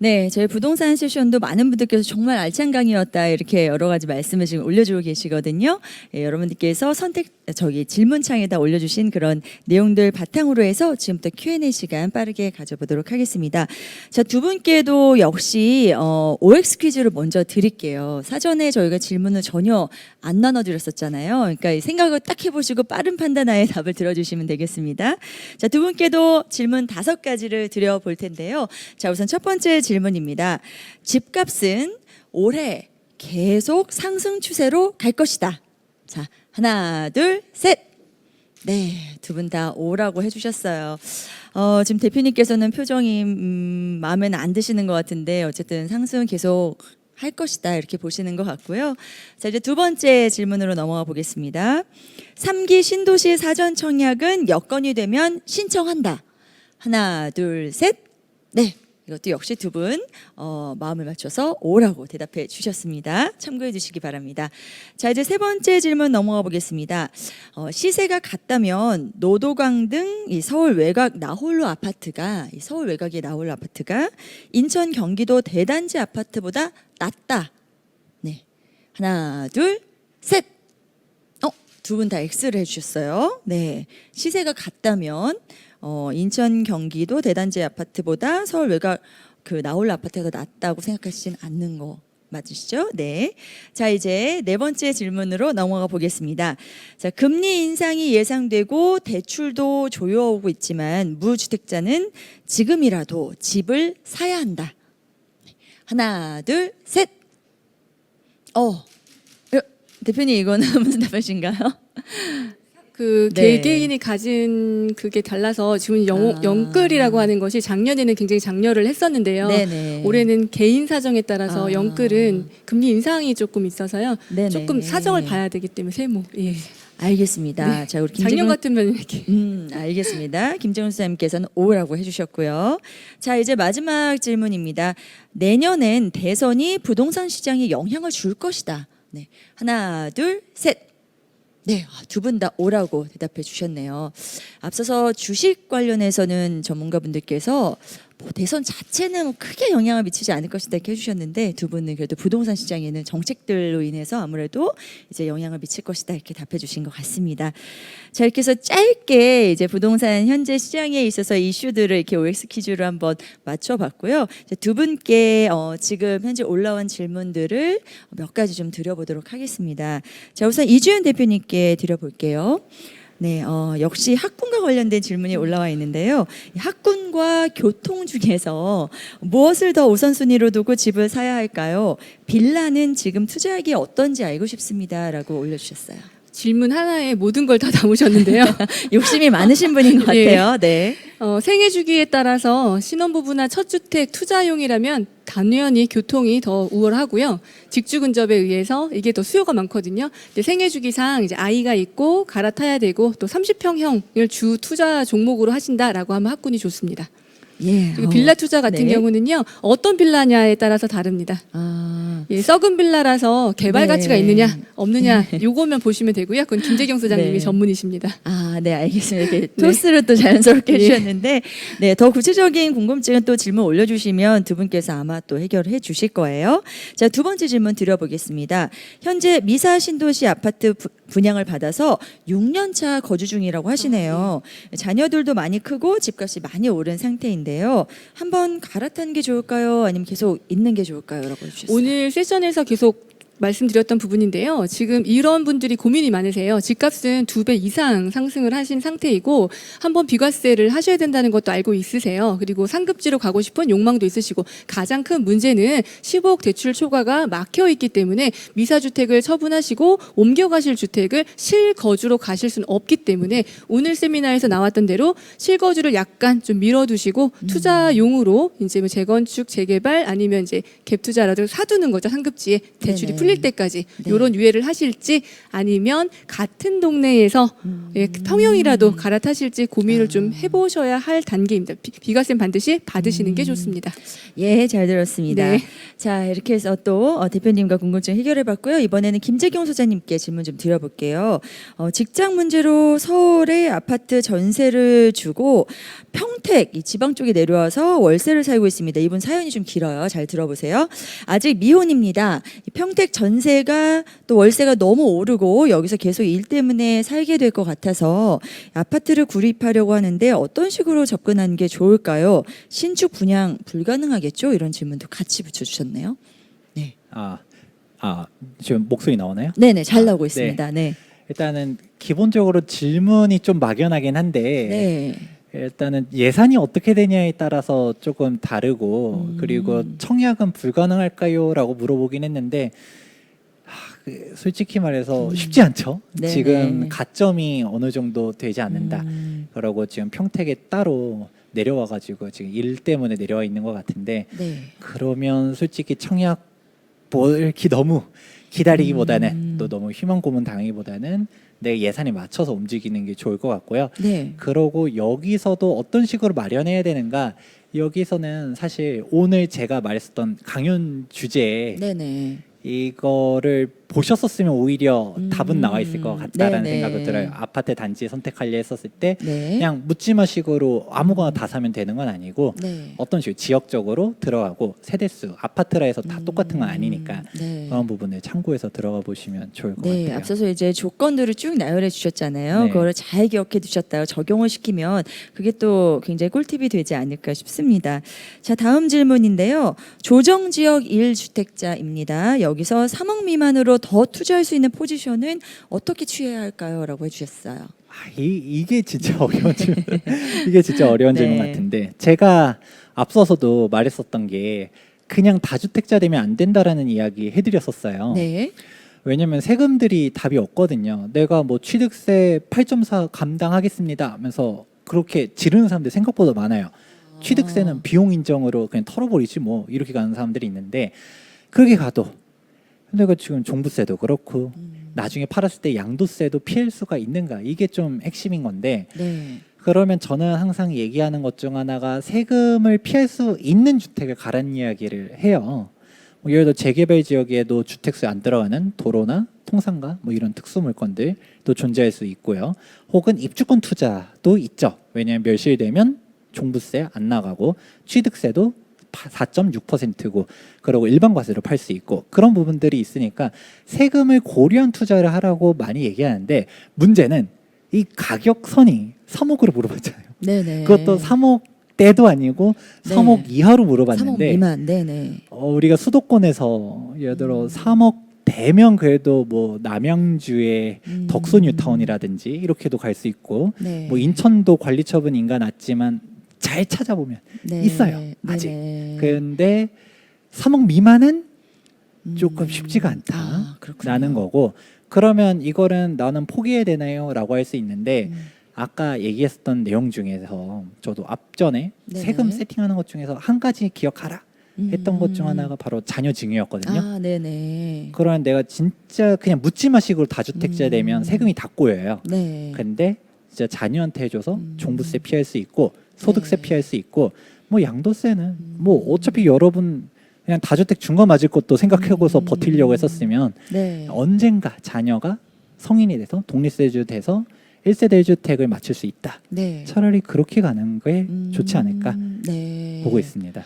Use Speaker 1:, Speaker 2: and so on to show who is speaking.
Speaker 1: 네, 저희 부동산 세션도 많은 분들께서 정말 알찬 강의였다 이렇게 여러 가지 말씀을 지금 올려주고 계시거든요. 예, 여러분들께서 선택 저기 질문창에다 올려주신 그런 내용들 바탕으로 해서 지금부터 Q&A 시간 빠르게 가져보도록 하겠습니다. 자, 두 분께도 역시 어, OX 퀴즈를 먼저 드릴게요. 사전에 저희가 질문을 전혀 안 나눠드렸었잖아요. 그러니까 이 생각을 딱 해보시고 빠른 판단하에 답을 들어주시면 되겠습니다. 자, 두 분께도 질문 다섯 가지를 드려볼 텐데요. 자, 우선 첫 번째 질문입니다. 집값은 올해 계속 상승 추세로 갈 것이다. 자, 하나, 둘, 셋. 네, 두 분 다 오라고 해주셨어요. 어, 지금 대표님께서는 표정이 음, 마음에는 안 드시는 것 같은데 어쨌든 상승 계속 할 것이다 이렇게 보시는 것 같고요. 자 이제 두 번째 질문으로 넘어가 보겠습니다. 3기 신도시 사전 청약은 여건이 되면 신청한다. 하나, 둘, 셋. 네. 이것도 역시 두 분 어, 마음을 맞춰서 오라고 대답해 주셨습니다. 참고해 주시기 바랍니다. 자 이제 세 번째 질문 넘어가 보겠습니다. 어, 시세가 같다면 노도강 등 이 서울 외곽 나홀로 아파트가 이 서울 외곽의 나홀로 아파트가 인천 경기도 대단지 아파트보다 낫다. 네 하나 둘 셋. 어, 두 분 다 X를 해주셨어요. 네. 시세가 같다면, 어, 인천 경기도 대단지 아파트보다 서울 외곽 그 나홀로 아파트가 더 낫다고 생각하시진 않는 거 맞으시죠? 네. 자, 이제 네 번째 질문으로 넘어가 보겠습니다. 자, 금리 인상이 예상되고 대출도 조여오고 있지만 무주택자는 지금이라도 집을 사야 한다. 하나, 둘, 셋. 어, 어, 대표님 이거는 무슨 답하신가요?
Speaker 2: 그
Speaker 1: 네.
Speaker 2: 개개인이 가진 그게 달라서 지금 영,
Speaker 1: 아.
Speaker 2: 영끌이라고 하는 것이 작년에는 굉장히 장려를 했었는데요.
Speaker 1: 네네.
Speaker 2: 올해는 개인 사정에 따라서
Speaker 1: 아.
Speaker 2: 영끌은 금리 인상이 조금 있어서요.
Speaker 1: 네네.
Speaker 2: 조금 사정을 봐야 되기 때문에 세모. 예.
Speaker 1: 알겠습니다. 자, 우리
Speaker 2: 작년
Speaker 1: 김재경
Speaker 2: 같으면 이렇게
Speaker 1: 음, 알겠습니다. 김정은 선생님께서는 오라고 해주셨고요. 자, 이제 마지막 질문입니다. 내년엔 대선이 부동산 시장에 영향을 줄 것이다. 네, 하나, 둘, 셋. 네, 두 분 다 오라고 대답해 주셨네요. 앞서서 주식 관련해서는 전문가분들께서 뭐 대선 자체는 뭐 크게 영향을 미치지 않을 것이다 이렇게 해주셨는데 두 분은 그래도 부동산 시장에는 정책들로 인해서 아무래도 이제 영향을 미칠 것이다 이렇게 답해 주신 것 같습니다. 자 이렇게 해서 짧게 이제 부동산 현재 시장에 있어서 이슈들을 이렇게 OX 퀴즈로 한번 맞춰봤고요. 이제 두 분께 어, 지금 현재 올라온 질문들을 몇 가지 좀 드려보도록 하겠습니다. 자 우선 이주연 대표님께 드려볼게요. 네, 어, 역시 학군과 관련된 질문이 올라와 있는데요. 이 학군 과 교통 중에서 무엇을 더 우선순위로 두고 집을 사야 할까요? 빌라는 지금 투자하기 어떤지 알고 싶습니다라고 올려주셨어요.
Speaker 2: 질문 하나에 모든 걸 다 담으셨는데요.
Speaker 1: 욕심이 많으신 분인 것 같아요. 네.
Speaker 2: 어, 생애 주기에 따라서 신혼부부나 첫 주택 투자용이라면 당연히 교통이 더 우월하고요. 직주 근접에 의해서 이게 더 수요가 많거든요. 근데 생애 주기상 이제 아이가 있고 갈아타야 되고 또 30평형을 주 투자 종목으로 하신다라고 하면 학군이 좋습니다.
Speaker 1: 예.
Speaker 2: 그리고
Speaker 1: 어,
Speaker 2: 빌라 투자 같은
Speaker 1: 네.
Speaker 2: 경우는요. 어떤 빌라냐에 따라서 다릅니다.
Speaker 1: 아,
Speaker 2: 예, 썩은 빌라라서 개발
Speaker 1: 네.
Speaker 2: 가치가 있느냐 없느냐 요거면 보시면 되고요. 그건 김재경 소장님이
Speaker 1: 네.
Speaker 2: 전문이십니다.
Speaker 1: 아, 네, 알겠습니다. 이렇게 토스를 또 자연스럽게
Speaker 2: 예.
Speaker 1: 해주셨는데, 네, 더 구체적인 궁금증은 또 질문 올려주시면 두 분께서 아마 또 해결해 주실 거예요. 자, 두 번째 질문 드려보겠습니다. 현재 미사 신도시 아파트 부- 분양을 받아서 6년차 거주 중이라고 하시네요. 자녀들도 많이 크고 집값이 많이 오른 상태인데요. 한번 갈아타는 게 좋을까요? 아니면 계속 있는 게 좋을까요? 라고 해주셨어요.
Speaker 2: 오늘 세션에서 계속 말씀드렸던 부분인데요. 지금 이런 분들이 고민이 많으세요. 집값은 두 배 이상 상승을 하신 상태이고 한번 비과세를 하셔야 된다는 것도 알고 있으세요. 그리고 상급지로 가고 싶은 욕망도 있으시고 가장 큰 문제는 15억 대출 초과가 막혀 있기 때문에 미사 주택을 처분하시고 옮겨 가실 주택을 실거주로 가실 수는 없기 때문에 오늘 세미나에서 나왔던 대로 실거주를 약간 좀 밀어두시고 투자용으로 이제 뭐 재건축, 재개발 아니면 이제 갭 투자라도 사두는 거죠. 상급지에 대출이. 풀릴 풀릴 때까지
Speaker 1: 네.
Speaker 2: 이런 유예를 하실지 아니면 같은 동네에서
Speaker 1: 음.
Speaker 2: 예, 평형이라도 갈아타실지 고민을
Speaker 1: 아.
Speaker 2: 좀 해보셔야 할 단계입니다. 비, 비과세 반드시 받으시는
Speaker 1: 음.
Speaker 2: 게 좋습니다.
Speaker 1: 예, 잘 들었습니다.
Speaker 2: 네.
Speaker 1: 자, 이렇게 해서 또 어, 대표님과 궁금증 해결해 봤고요. 이번에는 김재경 소장님께 질문 좀 드려볼게요. 어, 직장 문제로 서울에 아파트 전세를 주고 평택, 이 지방 쪽에 내려와서 월세를 살고 있습니다. 이분 사연이 좀 길어요. 잘 들어보세요. 아직 미혼입니다. 이 평택 전세가 또 월세가 너무 오르고 여기서 계속 일 때문에 살게 될 것 같아서 아파트를 구입하려고 하는데 어떤 식으로 접근하는 게 좋을까요? 신축 분양 불가능하겠죠? 이런 질문도 같이 붙여주셨네요.
Speaker 3: 아, 아 지금 목소리 나오나요?
Speaker 1: 네네 잘
Speaker 3: 아,
Speaker 1: 나오고
Speaker 3: 네.
Speaker 1: 있습니다. 네.
Speaker 3: 일단은 기본적으로 질문이 좀 막연하긴 한데
Speaker 1: 네.
Speaker 3: 일단은 예산이 어떻게 되냐에 따라서 조금 다르고
Speaker 1: 음.
Speaker 3: 그리고 청약은 불가능할까요?라고 물어보긴 했는데 하, 그 솔직히 말해서
Speaker 1: 음.
Speaker 3: 쉽지 않죠.
Speaker 1: 네네.
Speaker 3: 지금 가점이 어느 정도 되지 않는다.
Speaker 1: 음,
Speaker 3: 그러고 지금 평택에 따로 내려와 가지고 지금 일 때문에 내려와 있는 것 같은데
Speaker 1: 네.
Speaker 3: 그러면 솔직히 청약 볼기 너무 기다리기보다는
Speaker 1: 음.
Speaker 3: 또 너무 희망 고문 당하기보다는 내 예산에 맞춰서 움직이는 게 좋을 것 같고요.
Speaker 1: 네.
Speaker 3: 그러고 여기서도 어떤 식으로 마련해야 되는가? 여기서는 사실 오늘 제가 말했었던 강연 주제에
Speaker 1: 네네.
Speaker 3: 이거를 보셨었으면 오히려
Speaker 1: 음.
Speaker 3: 답은 나와 있을 것 같다라는
Speaker 1: 네네.
Speaker 3: 생각이 들어요. 아파트 단지 선택하려 했었을 때
Speaker 1: 네.
Speaker 3: 그냥 묻지마식으로 아무거나 다 사면 되는 건 아니고
Speaker 1: 네.
Speaker 3: 어떤 식으로 지역적으로 들어가고 세대수 아파트라 해서 다
Speaker 1: 음,
Speaker 3: 똑같은 건 아니니까
Speaker 1: 네.
Speaker 3: 그런 부분을 참고해서 들어가 보시면 좋을 것
Speaker 1: 네,
Speaker 3: 같아요.
Speaker 1: 앞서서 이제 조건들을 쭉 나열해 주셨잖아요.
Speaker 3: 네.
Speaker 1: 그거를 잘 기억해 두셨다가 적용을 시키면 그게 또 굉장히 꿀팁이 되지 않을까 싶습니다. 자, 다음 질문인데요. 조정 지역 1주택자입니다. 여기서 3억 미만으로 더 투자할 수 있는 포지션은 어떻게 취해야 할까요? 라고 해 주셨어요.
Speaker 3: 아, 이, 이게 진짜 어려운 질문. 이게 진짜 어려운
Speaker 1: 네.
Speaker 3: 질문 같은데 제가 앞서서도 말했었던 게 그냥 다주택자 되면 안 된다라는 이야기 해드렸었어요.
Speaker 1: 네.
Speaker 3: 왜냐면 세금들이 답이 없거든요. 내가 뭐 취득세 8.4 감당하겠습니다 하면서 그렇게 지르는 사람들 생각보다 많아요. 취득세는 비용 인정으로 그냥 털어버리지 뭐 이렇게 가는 사람들이 있는데 그렇게 가도 내가 지금 종부세도 그렇고
Speaker 1: 음,
Speaker 3: 나중에 팔았을 때 양도세도 피할 수가 있는가 이게 좀 핵심인 건데
Speaker 1: 네.
Speaker 3: 그러면 저는 항상 얘기하는 것 중 하나가 세금을 피할 수 있는 주택을 가라는 이야기를 해요. 뭐 예를 들어 재개발 지역에도 주택수에 안 들어가는 도로나 통상가 뭐 이런 특수 물건들도 존재할 수 있고요. 혹은 입주권 투자도 있죠. 왜냐하면 멸실되면 종부세 안 나가고 취득세도 4.6%고 그리고 일반 과세로 팔 수 있고 그런 부분들이 있으니까 세금을 고려한 투자를 하라고 많이 얘기하는데 문제는 이 가격선이 3억으로 물어봤잖아요.
Speaker 1: 네네.
Speaker 3: 그것도 3억 대도 아니고
Speaker 1: 네.
Speaker 3: 3억 이하로
Speaker 1: 3억
Speaker 3: 물어봤는데
Speaker 1: 미만. 네네.
Speaker 3: 어, 우리가 수도권에서 예를 들어
Speaker 1: 음.
Speaker 3: 3억 대면 그래도 뭐 남양주의
Speaker 1: 음.
Speaker 3: 덕소 뉴타운이라든지 이렇게도 갈 수 있고
Speaker 1: 네.
Speaker 3: 뭐 인천도 관리처분 인가 낮지만 잘 찾아보면
Speaker 1: 네.
Speaker 3: 있어요, 아직.
Speaker 1: 네네.
Speaker 3: 근데 3억 미만은 조금
Speaker 1: 음.
Speaker 3: 쉽지가 않다.
Speaker 1: 아, 그렇군요.
Speaker 3: 라는 거고 그러면 이거는 나는 포기해야 되나요?라고 할 수 있는데
Speaker 1: 음.
Speaker 3: 아까 얘기했었던 내용 중에서 저도 앞전에
Speaker 1: 네네.
Speaker 3: 세금 세팅하는 것 중에서 한 가지 기억하라 했던 것중
Speaker 1: 음.
Speaker 3: 하나가 바로 자녀 증여였거든요.
Speaker 1: 아, 네네.
Speaker 3: 그러면 내가 진짜 그냥 묻지마식으로 다주택자
Speaker 1: 음.
Speaker 3: 되면 세금이 다 꼬여요.
Speaker 1: 네.
Speaker 3: 근데 진짜 자녀한테 해줘서
Speaker 1: 음.
Speaker 3: 종부세 피할 수 있고 소득세
Speaker 1: 네.
Speaker 3: 피할 수 있고 뭐 양도세는
Speaker 1: 음.
Speaker 3: 뭐 어차피 여러분 그냥 다주택 준거 맞을 것도 생각하고서
Speaker 1: 음.
Speaker 3: 버티려고 했었으면
Speaker 1: 네.
Speaker 3: 언젠가 자녀가 성인이 돼서 독립세주 돼서 1세대 1주택을 맞출 수 있다.
Speaker 1: 네.
Speaker 3: 차라리 그렇게 가는 게 좋지 않을까
Speaker 1: 음, 네.
Speaker 3: 보고 있습니다.